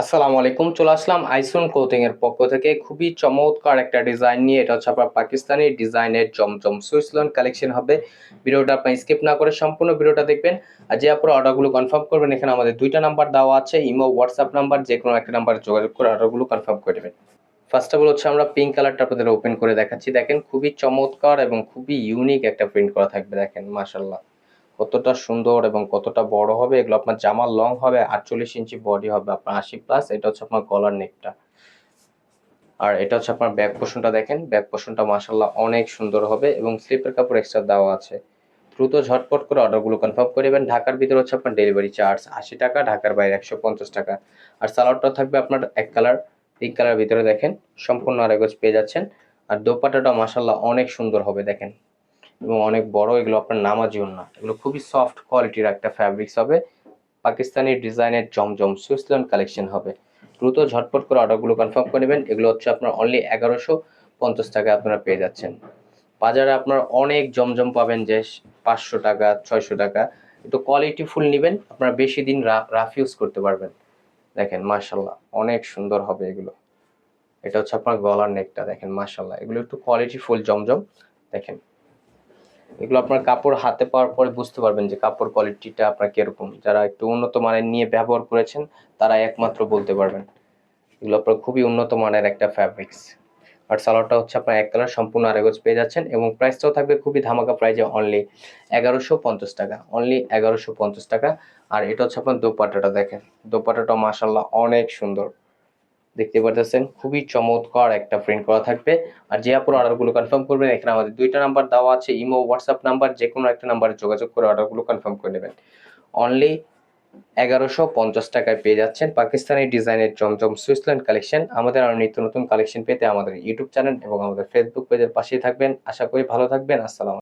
আসসালামু আলাইকুম, চলে আসলাম আইসুন ক্লোথিং এর পক্ষ থেকে। খুবই চমৎকার একটা ডিজাইন নিয়ে, এটা হচ্ছে আপনার পাকিস্তানি ডিজাইনের জমজম সুইসলন কালেকশন হবে। ভিডিওটা আপনি স্কিপ না করে সম্পূর্ণ ভিডিওটা দেখবেন। আর যে আপনার অর্ডারগুলো কনফার্ম করবেন, এখানে আমাদের দুইটা নাম্বার দেওয়া আছে ইমো হোয়াটসঅ্যাপ নাম্বার যে কোনো একটা নাম্বারে যোগাযোগ করে অর্ডারগুলো কনফার্ম করে দেবেন ফার্স্ট অফ অল হচ্ছে আমরা পিঙ্ক কালারটা আপনাদের ওপেন করে দেখাচ্ছি। দেখেন, খুবই চমৎকার এবং খুবই ইউনিক একটা প্রিন্ট করা থাকবে, দেখেন মাশাল্লাহ কতটা সুন্দর এবং কতটা বড় হবে, এগুলো আপনার জামার লং হবে, আটচল্লিশ ইঞ্চি বডি হবে আপনার আশি প্লাস এটা হচ্ছে আপনার গলার নেকটা। আর এটা হচ্ছে আপনার ব্যাক পোষণটা দেখেন ব্যাক পোষণটা মাসাল্লাহ অনেক সুন্দর হবে এবং স্লিপের কাপড় এক্সট্রা দেওয়া আছে। দ্রুত ঝটপট করে অর্ডারগুলো কনফার্ম করে নেবেন, ঢাকার ভিতরে হচ্ছে আপনার ডেলিভারি চার্জ আশি টাকা, ঢাকার বাইরে একশো পঞ্চাশ টাকা। আর সালোয়ারটা থাকবে আপনার এক কালার পিঙ্ক কালার ভিতরে দেখেন, সম্পূর্ণ আরেকজ পেয়ে যাচ্ছেন। আর দোপাটাটা মাসাল্লাহ অনেক সুন্দর হবে, দেখেন। এবং অনেক বড়, এগুলো আপনার নামাজিও না। এগুলো খুবই সফট কোয়ালিটির একটা ফ্যাব্রিক্স হবে। পাকিস্তানি ডিজাইনের জমজম সুইসল্যান্ড কালেকশন হবে। দ্রুত ঝটপট করে অর্ডারগুলো কনফার্ম করে নেবেন। এগুলো হচ্ছে আপনার অনলি এগারোশো পঞ্চাশ টাকা আপনারা পেয়ে যাচ্ছেন। বাজারে আপনার অনেক জমজম পাবেন যে পাঁচশো টাকা, ছয়শো টাকা। একটু কোয়ালিটি ফুল নেবেন। আপনারা বেশি দিন রাফ ইউজ করতে পারবেন। দেখেন মার্শাল্লাহ অনেক সুন্দর হবে এগুলো। এটা হচ্ছে আপনার গলার নেকটা দেখেন মার্শাল্লাহ এগুলো একটু কোয়ালিটি ফুল জমজম। দেখেন এগুলো আপনার কাপড় হাতে পাওয়ার পরে বুঝতে পারবেন যে কাপড় কোয়ালিটিটা আপনার কীরকম। যারা একটু উন্নত মানের নিয়ে ব্যবহার করেছেন, তারা একমাত্র বলতে পারবেন। এগুলো আপনার খুবই উন্নত মানের একটা ফ্যাব্রিক্স আর সালোয়ারটা হচ্ছে আপনার এক কালার সম্পূর্ণ আরেগজ পেয়ে যাচ্ছেন এবং প্রাইসটাও থাকবে খুবই ধামাকা প্রাইজে অনলি এগারোশো পঞ্চাশ টাকা অনলি এগারোশো পঞ্চাশ টাকা। আর এটা হচ্ছে আপনার দোপাটাটা দেখেন। দোপাটাটা মাসাল্লাহ অনেক সুন্দর। দেখতে পারতেছেন, খুবই চমৎকার একটা প্রিন্ট করা থাকবে। আর যে আপনার অর্ডারগুলো কনফার্ম করবেন, এখানে আমাদের দুইটা নাম্বার দেওয়া আছে ইমো হোয়াটসঅ্যাপ নাম্বার যে কোনো একটা নাম্বারে যোগাযোগ করে অর্ডারগুলো কনফার্ম করে নেবেন। অনলি এগারোশো পঞ্চাশ টাকায় পেয়ে যাচ্ছেন পাকিস্তানি ডিজাইনের জমজম সুইসল্যান্ড কালেকশন আমাদের আরও নিত্য নতুন কালেকশন পেতে আমাদের ইউটিউব চ্যানেল এবং আমাদের ফেসবুক পেজের পাশেই থাকবেন। আশা করি ভালো থাকবেন। আসসালাম